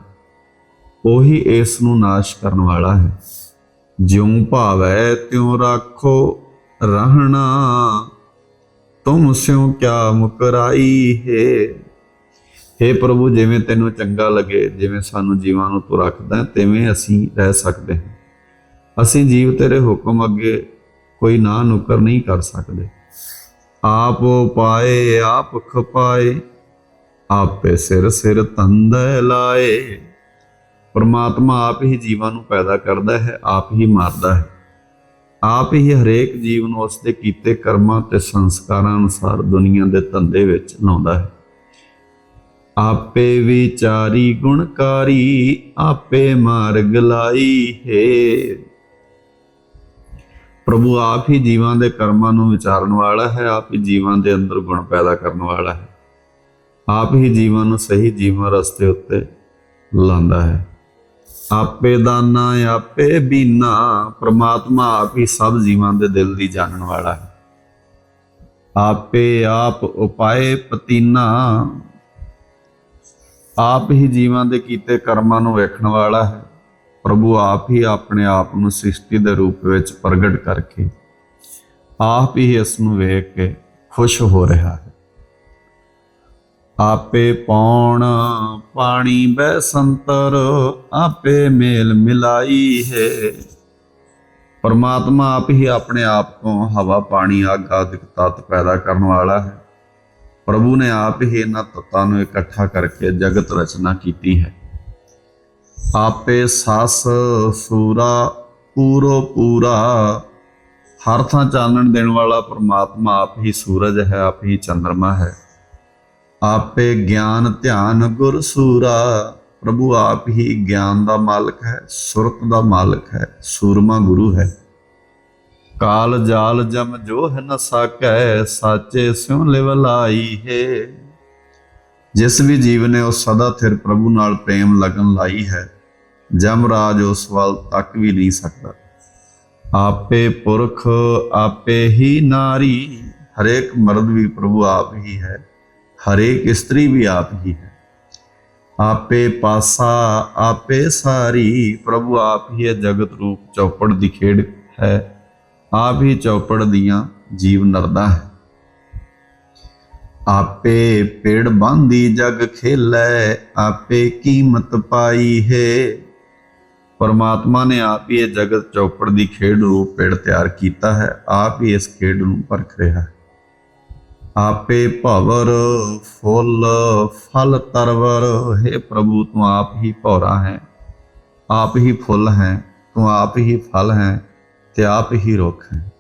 ਉਹੀ ਇਸ ਨੂੰ ਨਾਸ਼ ਕਰਨ ਵਾਲਾ ਹੈ। ਜਿਉ ਭਾਵੈ ਤਿਉ ਰਾਖੋ ਰਹਿਣਾ, ਤੁਮ ਸਿਉ ਕਿਆ ਮੁਕਰਾਈ ਹੈ? हे ਪ੍ਰਭੂ, ਜਿਵੇਂ ਤੈਨੂੰ ਚੰਗਾ ਲੱਗੇ, ਜਿਵੇਂ ਸਾਨੂੰ ਜੀਵਾਂ ਨੂੰ ਤੂੰ ਰੱਖਦਾ, ਤਿਵੇਂ ਅਸੀਂ ਰਹਿ ਸਕਦੇ ਹਾਂ। ਅਸੀਂ ਜੀਵ ਤੇਰੇ ਹੁਕਮ ਅੱਗੇ ਕੋਈ ਨਾ ਨੁਕਰ ਨਹੀਂ ਕਰ ਸਕਦੇ। ਆਪ ਪਾਏ ਆਪ ਖਪਾਏ, ਆਪੇ ਸਿਰ ਸਿਰ ਤੰਦ ਲਾਏ। ਪਰਮਾਤਮਾ ਆਪ ਹੀ ਜੀਵਾਂ ਨੂੰ ਪੈਦਾ ਕਰਦਾ ਹੈ, ਆਪ ਹੀ ਮਾਰਦਾ ਹੈ। ਆਪ ਹੀ ਹਰੇਕ ਜੀਵ ਨੂੰ ਉਸ ਦੇ ਕੀਤੇ ਕਰਮਾਂ ਤੇ ਸੰਸਕਾਰਾਂ ਅਨੁਸਾਰ ਦੁਨੀਆ ਦੇ ਧੰਦੇ ਵਿੱਚ ਲਾਉਂਦਾ ਹੈ। ਆਪੇ ਵਿਚਾਰੀ ਗੁਣਕਾਰੀ, ਆਪੇ ਮਾਰਗ ਲਾਈ ਹੈ। ਪ੍ਰਭੂ ਆਪ ਹੀ ਜੀਵਾਂ ਦੇ ਕਰਮਾਂ ਨੂੰ ਵਿਚਾਰਨ ਵਾਲਾ ਹੈ, ਆਪ ਹੀ ਜੀਵਾਂ ਦੇ ਅੰਦਰ ਗੁਣ ਪੈਦਾ ਕਰਨ ਵਾਲਾ ਹੈ। ਆਪ ਹੀ ਜੀਵਾਂ ਨੂੰ ਸਹੀ ਜੀਵਨ ਰਸਤੇ ਉੱਤੇ ਲਾਉਂਦਾ ਹੈ। ਆਪੇ ਦਾਨਾ, ਆਪੇ ਬੀਨਾ, ਪ੍ਰਮਾਤਮਾ ਆਪ ਹੀ ਸਭ ਜੀਵਾਂ ਦੇ ਦਿਲ ਦੀ ਜਾਣਨ ਵਾਲਾ ਹੈ। ਆਪੇ ਆਪ ਉਪਾਏ ਪਤੀਨਾ, ਆਪ ਹੀ ਜੀਵਾਂ ਦੇ ਕੀਤੇ ਕਰਮਾਂ ਨੂੰ ਵੇਖਣ ਵਾਲਾ ਹੈ। ਪ੍ਰਭੂ ਆਪ ਹੀ ਆਪਣੇ ਆਪ ਨੂੰ ਸ੍ਰਿਸ਼ਟੀ ਦੇ ਰੂਪ ਵਿੱਚ ਪ੍ਰਗਟ ਕਰਕੇ, ਆਪ ਹੀ ਇਸ ਨੂੰ ਵੇਖ ਕੇ ਖੁਸ਼ ਹੋ ਰਿਹਾ ਹੈ। ਆਪੇ ਪੌਣ ਪਾਣੀ ਬੈ ਸੰਤਰ ਆਪੇ ਮੇਲ ਮਿਲਾਈ ਹੈ। ਪਰਮਾਤਮਾ ਆਪ ਹੀ ਆਪਣੇ ਆਪ ਤੋਂ ਹਵਾ, ਪਾਣੀ, ਅੱਗ ਆਦਿਕ ਤਤ ਪੈਦਾ ਕਰਨ ਵਾਲਾ ਹੈ। ਪ੍ਰਭੂ ਨੇ ਆਪ ਹੀ ਇਹਨਾਂ ਤੱਤਾਂ ਨੂੰ ਇਕੱਠਾ ਕਰਕੇ ਜਗਤ ਰਚਨਾ ਕੀਤੀ ਹੈ। ਆਪੇ ਸਸ, ਸੂਰਾ, ਪੂਰੋ, ਪੂਰਾ, ਹਰ ਥਾਂ ਚਾਨਣ ਦੇਣ ਵਾਲਾ ਪਰਮਾਤਮਾ ਆਪ ਹੀ ਸੂਰਜ ਹੈ, ਆਪ ਹੀ ਚੰਦਰਮਾ ਹੈ। ਆਪੇ ਗਿਆਨ ਧਿਆਨ ਗੁਰ ਸੂਰਾ ਪ੍ਰਭੂ ਆਪ ਹੀ ਗਿਆਨ ਦਾ ਮਾਲਕ ਹੈ, ਸੁਰਤ ਦਾ ਮਾਲਕ ਹੈ, ਸੂਰਮਾ ਗੁਰੂ ਹੈ। ਕਾਲ ਜਾਲ ਜਮ ਜੋ ਹੈ ਨ ਸਾਕੈ, ਸਾਚੇ ਸਿਉ ਲਿਵ ਲਾਈ ਹੈ। ਜਿਸ ਵੀ ਜੀਵ ਨੇ ਉਹ ਸਦਾ ਥਿਰ ਪ੍ਰਭੂ ਨਾਲ ਪ੍ਰੇਮ ਲਗਨ ਲਾਈ ਹੈ, ਜਮ ਰਾਜ ਉਸ ਵੱਲ ਤੱਕ ਵੀ ਨਹੀਂ ਸਕਦਾ। ਆਪੇ ਪੁਰਖ, ਆਪੇ ਹੀ ਨਾਰੀ, ਹਰੇਕ ਮਰਦ ਵੀ ਪ੍ਰਭੂ ਆਪ ਹੀ ਹੈ। ਹਰੇਕ ਇਸਤਰੀ ਵੀ ਆਪ ਹੀ ਹੈ। ਆਪੇ ਪਾਸਾ, ਆਪੇ ਸਾਰੀ, ਪ੍ਰਭੂ ਆਪ ਹੀ ਹੈ, ਜਗਤ ਰੂਪ ਚੌਪੜ ਦੀ ਖੇਡ ਹੈ। ਆਪ ਹੀ ਚੌਪੜ ਦੀਆਂ ਜੀਵ ਨਰਦਾ ਹੈ। ਆਪੇ ਪੇੜ ਬਾਂਦੀ ਜਗ ਖੇਲੇ, ਆਪੇ ਕੀਮਤ ਪਾਈ ਹੈ। ਪਰਮਾਤਮਾ ਨੇ ਆਪ ਹੀ ਇਹ ਜਗਤ ਚੌਪੜ ਦੀ ਖੇਡ ਰੂਪ ਪੇੜ ਤਿਆਰ ਕੀਤਾ ਹੈ, ਆਪ ਹੀ ਇਸ ਖੇਡ ਨੂੰ ਪਰਖ ਰਿਹਾ ਹੈ। ਆਪੇ ਭਵਰ ਫੁੱਲ, ਫਲ ਤਰਵਰ। ਹੈ ਪ੍ਰਭੂ, ਤੂੰ ਆਪ ਹੀ ਭੌਰਾ ਹੈ। ਆਪ ਹੀ ਫੁੱਲ ਹੈ, ਤੂੰ ਆਪ ਹੀ ਫਲ ਹੈ ਤੇ ਆਪ ਹੀ ਰੁੱਖ ਹੈ।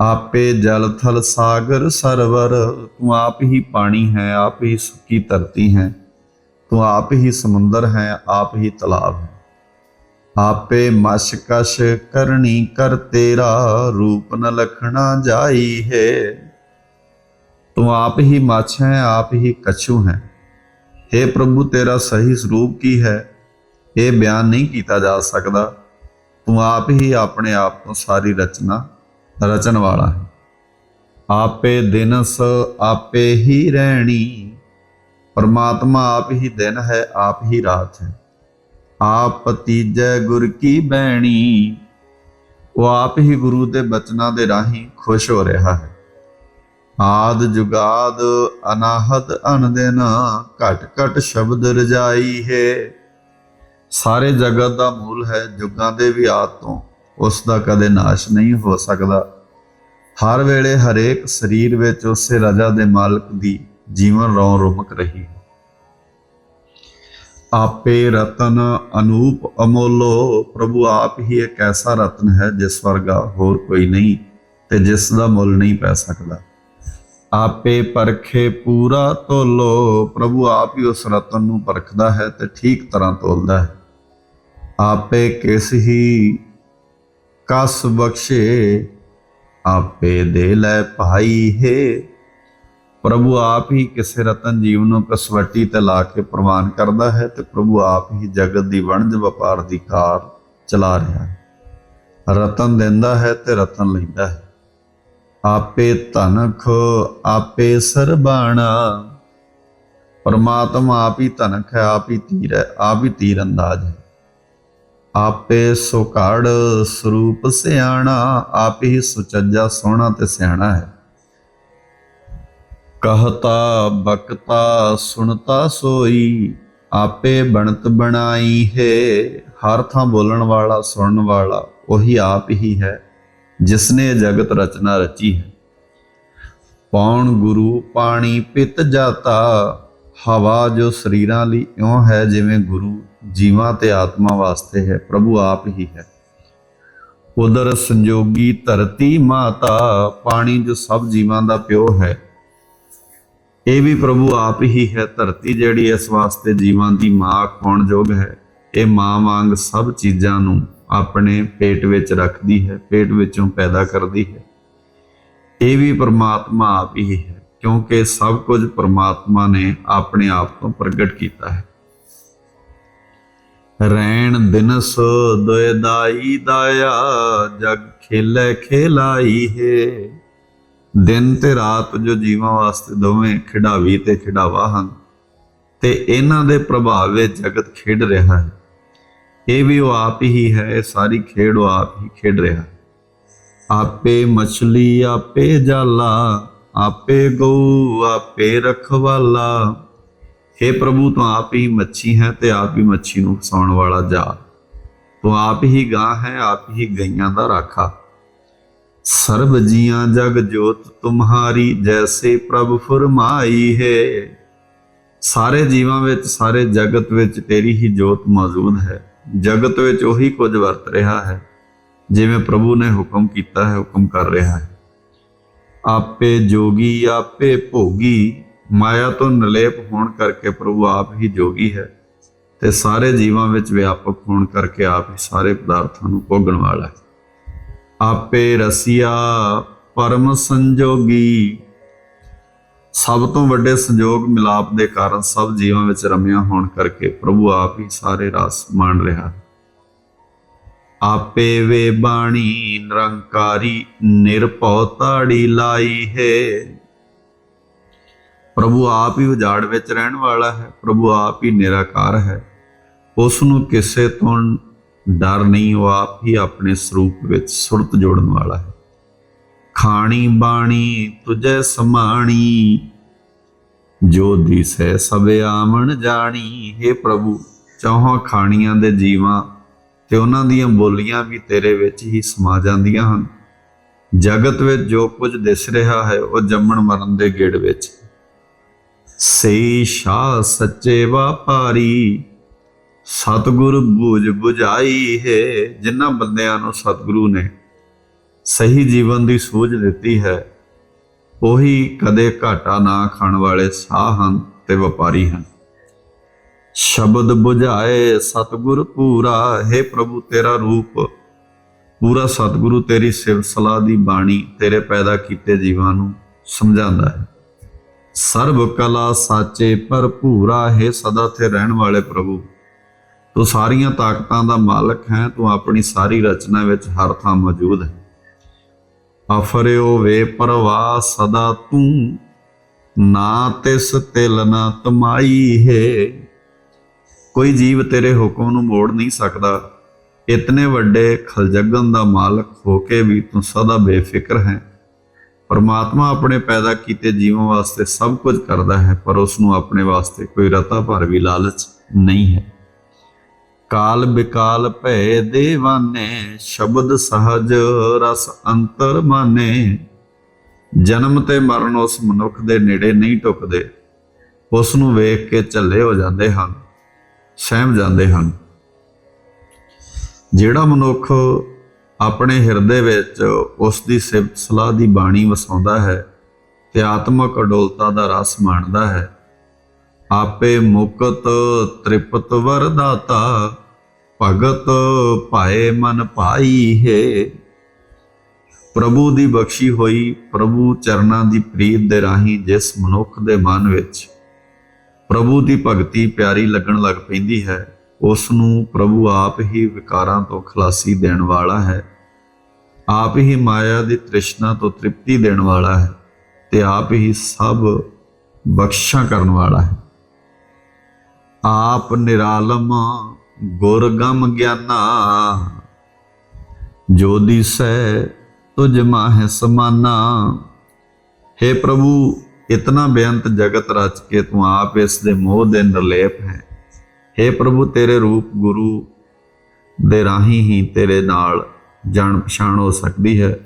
ਆਪੇ ਜਲ, ਥਲ, ਸਾਗਰ, ਸਰਵਰ, ਤੂੰ ਆਪ ਹੀ ਪਾਣੀ ਹੈ, ਆਪ ਹੀ ਸੁੱਕੀ ਧਰਤੀ ਹੈ। ਤੂੰ ਆਪ ਹੀ ਸਮੁੰਦਰ ਹੈ, ਆਪ ਹੀ ਤਲਾਬ ਹੈ। ਆਪੇ ਮਸ਼ਕਸ਼ ਕਰਨੀ ਕਰ ਤੇਰਾ, ਰੂਪ ਨ ਲਖਣਾ ਜਾਈ ਹੈ। ਤੂੰ ਆਪ ਹੀ ਮੱਛ ਹੈ, ਆਪ ਹੀ ਕਛੂ ਹੈ। हे ਪ੍ਰਭੂ, ਤੇਰਾ ਸਹੀ ਸਰੂਪ ਕੀ ਹੈ? ਇਹ ਬਿਆਨ ਨਹੀਂ ਕੀਤਾ ਜਾ ਸਕਦਾ। ਤੂੰ ਆਪ ਹੀ ਆਪਣੇ ਆਪ ਤੋਂ ਸਾਰੀ ਰਚਨਾ ਰਚਨ ਵਾਲਾ ਹੈ। ਆਪੇ ਦਿਨਸ ਆਪੇ ਹੀ ਰਹਿਣੀ। ਪਰਮਾਤਮਾ ਆਪ ਹੀ ਦਿਨ ਹੈ, ਆਪ ਹੀ ਰਾਤ ਹੈ। ਆਪ ਤੀਜੈ ਗੁਰ ਕੀ ਬੈਣੀ? ਉਹ ਆਪ ਹੀ ਗੁਰੂ ਦੇ ਬਚਨਾਂ ਦੇ ਰਾਹੀਂ ਖੁਸ਼ ਹੋ ਰਿਹਾ ਹੈ। ਆਦ ਜੁਗਾਦ ਅਨਾਹਤ ਅਨਦਿਨ ਘਟ ਘਟ ਸ਼ਬਦ ਰਜਾਈ ਹੈ। ਸਾਰੇ ਜਗਤ ਦਾ ਮੂਲ ਹੈ ਜੁਗਾਂ ਦੇ ਵੀ ਆਦ ਤੋਂ। ਉਸ ਦਾ ਕਦੇ ਨਾਸ਼ ਨਹੀਂ ਹੋ ਸਕਦਾ। ਹਰ ਵੇਲੇ ਹਰੇਕ ਸਰੀਰ ਵਿੱਚ ਉਸੇ ਰਜਾ ਦੇ ਮਾਲਕ ਦੀ ਜੀਵਨ ਰੌਂ ਰੁਮਕ ਰਹੀ ਹੈ। ਆਪੇ ਰਤਨ ਅਨੂਪ ਅਮੋਲੋ, ਪ੍ਰਭੂ ਆਪ ਹੀ ਇੱਕ ਐਸਾ ਰਤਨ ਹੈ ਜਿਸ ਵਰਗਾ ਹੋਰ ਕੋਈ ਨਹੀਂ ਤੇ ਜਿਸ ਦਾ ਮੁੱਲ ਨਹੀਂ ਪੈ ਸਕਦਾ। ਆਪੇ ਪਰਖੇ ਪੂਰਾ ਤੋਲੋ ਪ੍ਰਭੂ ਆਪ ਹੀ ਉਸ ਰਤਨ ਨੂੰ ਪਰਖਦਾ ਹੈ ਤੇ ਠੀਕ ਤਰ੍ਹਾਂ ਤੋਲਦਾ ਹੈ। ਆਪੇ ਕਿਸ ਹੀ ਕਸ ਬਖਸ਼ੇ, ਆਪੇ ਦੇ ਲੈ ਭਾਈ ਹੈ। ਪ੍ਰਭੂ ਆਪ ਹੀ ਕਿਸੇ ਰਤਨ ਜੀਵ ਨੂੰ ਕਸਵੱਟੀ ਤੇ ਲਾ ਕੇ ਪ੍ਰਵਾਨ ਕਰਦਾ ਹੈ ਤੇ ਪ੍ਰਭੂ ਆਪ ਹੀ ਜਗਤ ਦੀ ਵਣਜ ਵਪਾਰ ਦੀ ਕਾਰ ਚਲਾ ਰਿਹਾ ਹੈ। ਰਤਨ ਦਿੰਦਾ ਹੈ ਤੇ ਰਤਨ ਲੈਂਦਾ ਹੈ। ਆਪੇ ਧਨਖ, ਆਪੇ ਸਰਬਾਣਾ। ਪਰਮਾਤਮਾ ਆਪ ਹੀ ਧਨਖ ਹੈ, ਆਪ ਹੀ ਤੀਰ ਹੈ, ਆਪ ਹੀ ਤੀਰ ਅੰਦਾਜ਼ ਹੈ। ਆਪੇ ਸੁਕਾੜ ਸਰੂਪ ਸਿਆਣਾ, ਆਪ ਹੀ ਸੁਚੱਜਾ ਸੋਹਣਾ ਤੇ ਸਿਆਣਾ ਹੈ। ਕਹਤਾ ਬਕਤਾ ਸੁਣਤਾ ਸੋਈ, ਆਪੇ ਬਣਤ ਬਣਾਈ ਹੈ। ਹਰ ਥਾਂ ਬੋਲਣ ਵਾਲਾ, ਸੁਣਨ ਵਾਲਾ, ਉਹੀ ਆਪ ਹੀ ਹੈ। ਜਿਸ ਨੇ ਜਗਤ ਰਚਨਾ ਰਚੀ ਹੈ। ਪੌਣ ਗੁਰੂ ਪਾਣੀ ਪਿਤ ਜਾਤਾ, ਹਵਾ ਜੋ ਸਰੀਰਾਂ ਲਈ ਇਉਂ ਹੈ ਜਿਵੇਂ ਗੁਰੂ, ਜੀਵਾਂ ਤੇ ਆਤਮਾ ਵਾਸਤੇ ਹੈ, ਪ੍ਰਭੂ ਆਪ ਹੀ ਹੈ। ਉਦਰ ਸੰਜੋਗੀ ਧਰਤੀ ਮਾਤਾ, ਪਾਣੀ ਜੋ ਸਭ ਜੀਵਾਂ ਦਾ ਪਿਓ ਹੈ। ਇਹ ਵੀ ਪ੍ਰਭੂ ਆਪ ਹੀ ਹੈ, ਧਰਤੀ ਜਿਹੜੀ ਇਸ ਵਾਸਤੇ ਜੀਵਾਂ ਦੀ ਮਾਂ ਖਾਣ ਯੋਗ ਹੈ। ਇਹ ਮਾਂ ਵਾਂਗ ਸਭ ਚੀਜ਼ਾਂ ਨੂੰ ਆਪਣੇ ਪੇਟ ਵਿੱਚ ਰੱਖਦੀ ਹੈ, ਪੇਟ ਵਿੱਚੋਂ ਪੈਦਾ ਕਰਦੀ ਹੈ। ਇਹ ਵੀ ਪਰਮਾਤਮਾ ਆਪ ਹੀ ਹੈ, ਕਿਉਂਕਿ ਸਭ ਕੁਝ ਪਰਮਾਤਮਾ ਨੇ ਆਪਣੇ ਆਪ ਤੋਂ ਪ੍ਰਗਟ ਕੀਤਾ ਹੈ। ਰੈਣ ਦਿਨਸ ਦੋਇ ਦਾਈ ਦਾਇਆ, ਜਗ ਖੇਲੇ ਖੇਲਾਈ ਹੈ। ਦਿਨ ਤੇ ਰਾਤ ਜੋ ਜੀਵਾਂ ਵਾਸਤੇ ਦੋਵੇਂ ਖਿਡਾਵੀ ਤੇ ਖਿਡਾਵਾ ਹਨ, ਤੇ ਇਹਨਾਂ ਦੇ ਪ੍ਰਭਾਵ ਵਿੱਚ ਜਗਤ ਖੇਡ ਰਿਹਾ ਹੈ। ਇਹ ਵੀ ਉਹ ਆਪ ਹੀ ਹੈ, ਇਹ ਸਾਰੀ ਖੇਡ ਉਹ ਆਪ ਹੀ ਖੇਡ ਰਿਹਾ। ਆਪੇ ਮਛਲੀ, ਆਪੇ ਜਾਲਾ, ਆਪੇ ਗਊ, ਆਪੇ ਰਖਵਾਲਾ। हे ਪ੍ਰਭੂ, ਤੂੰ ਆਪ ਹੀ ਮੱਛੀ ਹੈ ਤੇ ਆਪ ਹੀ ਮੱਛੀ ਨੂੰ ਫਸਾਉਣ ਵਾਲਾ ਜਾਲ ਤੂੰ ਆਪ ਹੀ ਗਾਂ ਹੈ, ਆਪ ਹੀ ਗਈਆਂ ਦਾ ਰਾਖਾ। ਸਰਬ ਜੀਆਂ ਜਗ ਜੋਤ ਤੁਮਹਾਰੀ, ਜੈਸੇ ਪ੍ਰਭ ਫਰਮਾਈ ਹੈ। ਸਾਰੇ ਜੀਵਾਂ ਵਿੱਚ, ਸਾਰੇ ਜਗਤ ਵਿੱਚ ਤੇਰੀ ਹੀ ਜੋਤ ਮੌਜੂਦ ਹੈ। ਜਗਤ ਵਿੱਚ ਉਹੀ ਕੁਝ ਵਰਤ ਰਿਹਾ ਹੈ, ਜਿਵੇਂ ਪ੍ਰਭੂ ਨੇ ਹੁਕਮ ਕੀਤਾ ਹੈ, ਹੁਕਮ ਕਰ ਰਿਹਾ ਹੈ। ਆਪੇ ਜੋਗੀ, ਆਪੇ ਭੋਗੀ, ਮਾਇਆ ਤੋਂ ਨਿਰਲੇਪ ਹੋਣ ਕਰਕੇ ਪ੍ਰਭੂ ਆਪ ਹੀ ਜੋਗੀ ਹੈ ਤੇ ਸਾਰੇ ਜੀਵਾਂ ਵਿੱਚ ਵਿਆਪਕ ਹੋਣ ਕਰਕੇ ਆਪ ਹੀ ਸਾਰੇ ਪਦਾਰਥਾਂ ਨੂੰ ਭੋਗਣ ਵਾਲਾ ਹੈ। ਆਪੇ ਰਸੀਆ, ਪਰਮ ਸੰਜੋਗੀ ਸਭ ਤੋਂ ਵੱਡੇ ਸੰਜੋਗ ਮਿਲਾਪ ਦੇ ਕਾਰਨ ਸਭ ਜੀਵਾਂ ਵਿੱਚ ਰਮਿਆ ਹੋਣ ਕਰਕੇ ਪ੍ਰਭੂ ਆਪ ਹੀ ਸਾਰੇ ਰਸ ਮਾਣ ਰਿਹਾ। ਹੈ ਆਪੇ ਵੇ ਬਾਣੀ ਨਿਰੰਕਾਰੀ, ਨਿਰਭਉ ਤਾੜੀ ਲਾਈ ਹੈ। ਪ੍ਰਭੂ ਆਪ ਹੀ ਉਜਾੜ ਵਿੱਚ ਰਹਿਣ ਵਾਲਾ ਹੈ, ਪ੍ਰਭੂ ਆਪ ਹੀ ਨਿਰਾਕਾਰ ਹੈ। ਉਸ ਨੂੰ ਕਿਸੇ ਤੋਂ ਡਰ ਨਹੀਂ, ਉਹ ਆਪ ਹੀ ਆਪਣੇ ਸਰੂਪ ਵਿੱਚ ਸੁਰਤ ਜੋੜਨ ਵਾਲਾ ਹੈ। ਖਾਣੀ ਬਾਣੀ ਤੁਝੇ ਸਮਾਣੀ। ਜੋ ਦਿਸੈ ਸਭ ਆਮਣ ਜਾਣੀ। हे ਪ੍ਰਭੂ, ਚਾਹਾਂ ਖਾਣੀਆਂ ਦੇ ਜੀਵਾਂ, ਤੇ ਉਹਨਾਂ ਦੀਆਂ ਬੋਲੀਆਂ ਵੀ ਤੇਰੇ ਵਿੱਚ ਹੀ ਸਮਾ ਜਾਂਦੀਆਂ ਹਨ। ਜਗਤ ਵਿੱਚ ਜੋ ਕੁਝ ਦਿਸ ਰਿਹਾ ਹੈ, ਉਹ ਜੰਮਣ ਮਰਨ ਦੇ ਗੇੜ ਵਿੱਚ। ਸੇ ਸ਼ਾ ਸੱਚੇ ਵਾਪਾਰੀ, ਸਤਿਗੁਰ ਬੁਝ ਬੁਝਾਈ ਹੈ, ਜਿਨ੍ਹਾਂ ਬੰਦਿਆਂ ਨੂੰ ਸਤਿਗੁਰੂ ਨੇ ਸਹੀ ਜੀਵਨ ਦੀ ਸੂਝ ਦਿੱਤੀ ਹੈ, ਉਹੀ ਕਦੇ ਘਾਟਾ ਨਾ ਖਾਣ ਵਾਲੇ ਸਾਹ ਹਨ ਤੇ ਵਪਾਰੀ ਹਨ। ਸ਼ਬਦ 부ਝਾਏ ਸਤਿਗੁਰ ਪੂਰਾ, ਹੈ ਪ੍ਰਭੂ ਤੇਰਾ ਰੂਪ। ਪੂਰਾ ਸਤਿਗੁਰੂ ਤੇਰੀ ਸਿਫਤ ਦੀ ਬਾਣੀ ਤੇਰੇ ਪੈਦਾ ਕੀਤੇ ਜੀਵਾਂ ਨੂੰ ਸਮਝਾਉਂਦਾ ਹੈ। ਸਰਬ ਕਲਾ ਸਾਚੇ ਭਰਪੂਰਾ ਹੈ ਸਦਾ ਤੇ ਰਹਿਣ ਵਾਲੇ ਪ੍ਰਭੂ। ਤੂੰ ਸਾਰੀਆਂ ਤਾਕਤਾਂ ਦਾ ਮਾਲਕ ਹੈ, ਤੂੰ ਆਪਣੀ ਸਾਰੀ ਰਚਨਾ ਵਿੱਚ ਹਰ ਥਾਂ ਮੌਜੂਦ ਹੈ। ਅਫਰਿਓ ਵੇ ਪਰਵਾ ਸਦਾ ਤੂੰ। ਨਾ ਤਿਸ ਤਿਲ ਨਾ ਤਮਾਈ ਹੈ। ਕੋਈ ਜੀਵ ਤੇਰੇ ਹੁਕਮ ਨੂੰ ਮੋੜ ਨਹੀਂ ਸਕਦਾ। ਇਤਨੇ ਵੱਡੇ ਖਲਜਗਨ ਦਾ ਮਾਲਕ ਹੋ ਕੇ ਵੀ ਤੂੰ ਸਦਾ ਬੇਫਿਕਰ ਹੈ। ਪਰਮਾਤਮਾ ਆਪਣੇ ਪੈਦਾ ਕੀਤੇ ਜੀਵਾਂ ਵਾਸਤੇ ਸਭ ਕੁਝ ਕਰਦਾ ਹੈ, ਪਰ ਉਸ ਨੂੰ ਆਪਣੇ ਵਾਸਤੇ ਕੋਈ ਰਤਾ ਭਰ ਵੀ ਲਾਲਚ ਨਹੀਂ ਹੈ। ਕਾਲ ਬਿਕਾਲ ਭੈ ਦੇਵਾਨੇ ਸ਼ਬਦ ਸਹਜ ਰਸ ਅੰਤਰ ਮਾਨੇ। ਜਨਮ ਤੇ ਮਰਨ ਉਸ ਮਨੁੱਖ ਦੇ ਨੇੜੇ ਨਹੀਂ ਟੁਕਦੇ, ਉਸ ਨੂੰ ਵੇਖ ਕੇ ਝੱਲੇ ਹੋ ਜਾਂਦੇ ਹਨ, ਸਹਿਮ ਜਾਂਦੇ ਹਨ। ਜਿਹੜਾ ਮਨੁੱਖ ਆਪਣੇ ਹਿਰਦੇ ਵਿੱਚ ਉਸ ਦੀ ਸਿਫਤ ਸਲਾਹ ਦੀ ਬਾਣੀ ਵਸਾਉਂਦਾ ਹੈ ਤੇ ਆਤਮਕ ਅਡੋਲਤਾ ਦਾ ਰਸ ਮਾਣਦਾ ਹੈ, ਆਪੇ ਮੁਕਤ ਤ੍ਰਿਪਤ ਵਰਦਾਤਾ। ਭਗਤ ਭਾਏ ਮਨ ਭਾਈ ਹੈ। ਪ੍ਰਭੂ ਦੀ ਬਖਸ਼ੀ ਹੋਈ, ਪ੍ਰਭੂ ਚਰਨਾਂ ਦੀ ਪ੍ਰੀਤ ਦੇ ਰਾਹੀਂ ਜਿਸ ਮਨੁੱਖ ਦੇ ਮਨ ਵਿੱਚ ਪ੍ਰਭੂ ਦੀ ਭਗਤੀ ਪਿਆਰੀ ਲੱਗਣ ਲੱਗ ਪੈਂਦੀ ਹੈ ਉਸ ਨੂੰ ਪ੍ਰਭੂ ਆਪ ਹੀ ਵਿਕਾਰਾਂ ਤੋਂ ਖਲਾਸੀ ਦੇਣ ਵਾਲਾ ਹੈ। ਆਪ ਹੀ ਮਾਇਆ ਦੀ ਤ੍ਰਿਸ਼ਨਾ ਤੋਂ ਤ੍ਰਿਪਤੀ ਦੇਣ ਵਾਲਾ ਹੈ ਤੇ ਆਪ ਹੀ ਸਭ ਬਖਸ਼ਾਂ ਕਰਨ ਵਾਲਾ ਹੈ। ਆਪ ਨਿਰਾਲਮ ਗੁਰ ਗਮ ਗਿਆਨਾ। ਜੋ ਦਿਸੈ ਤੁਝ ਮਾਹਿ ਸਮਾਨਾ। हे ਪ੍ਰਭੂ, ਇਤਨਾ ਬੇਅੰਤ ਜਗਤ ਰਚ ਕੇ ਤੂੰ ਆਪ ਇਸ ਦੇ ਮੋਹ ਦੇ ਨਿਰਲੇਪ ਹੈ। हे ਪ੍ਰਭੂ, ਤੇਰੇ ਰੂਪ ਗੁਰੂ ਦੇ ਰਾਹੀਂ ਹੀ ਤੇਰੇ ਨਾਲ ਜਾਣ ਪਛਾਣ ਹੋ ਸਕਦੀ ਹੈ।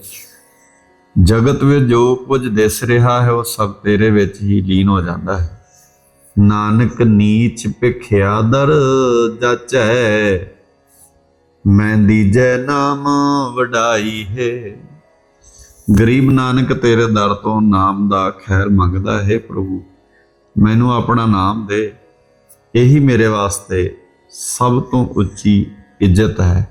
ਜਗਤ ਵਿੱਚ ਜੋ ਕੁਝ ਦਿਸ ਰਿਹਾ ਹੈ, ਉਹ ਸਭ ਤੇਰੇ ਵਿੱਚ ਹੀ ਲੀਨ ਹੋ ਜਾਂਦਾ ਹੈ। ਨਾਨਕ ਨੀਚ ਭਿਖਿਆ ਦਰ ਜਾਚੈ, ਮੈਂ ਦੀਜੈ ਨਾਮ ਵਡਾਈ ਹੈ। ਗਰੀਬ ਨਾਨਕ ਤੇਰੇ ਦਰ ਤੋਂ ਨਾਮ ਦਾ ਖੈਰ ਮੰਗਦਾ ਹੈ ਪ੍ਰਭੂ, ਮੈਨੂੰ ਆਪਣਾ ਨਾਮ ਦੇ। ਇਹੀ ਮੇਰੇ ਵਾਸਤੇ ਸਭ ਤੋਂ ਉੱਚੀ ਇੱਜ਼ਤ ਹੈ।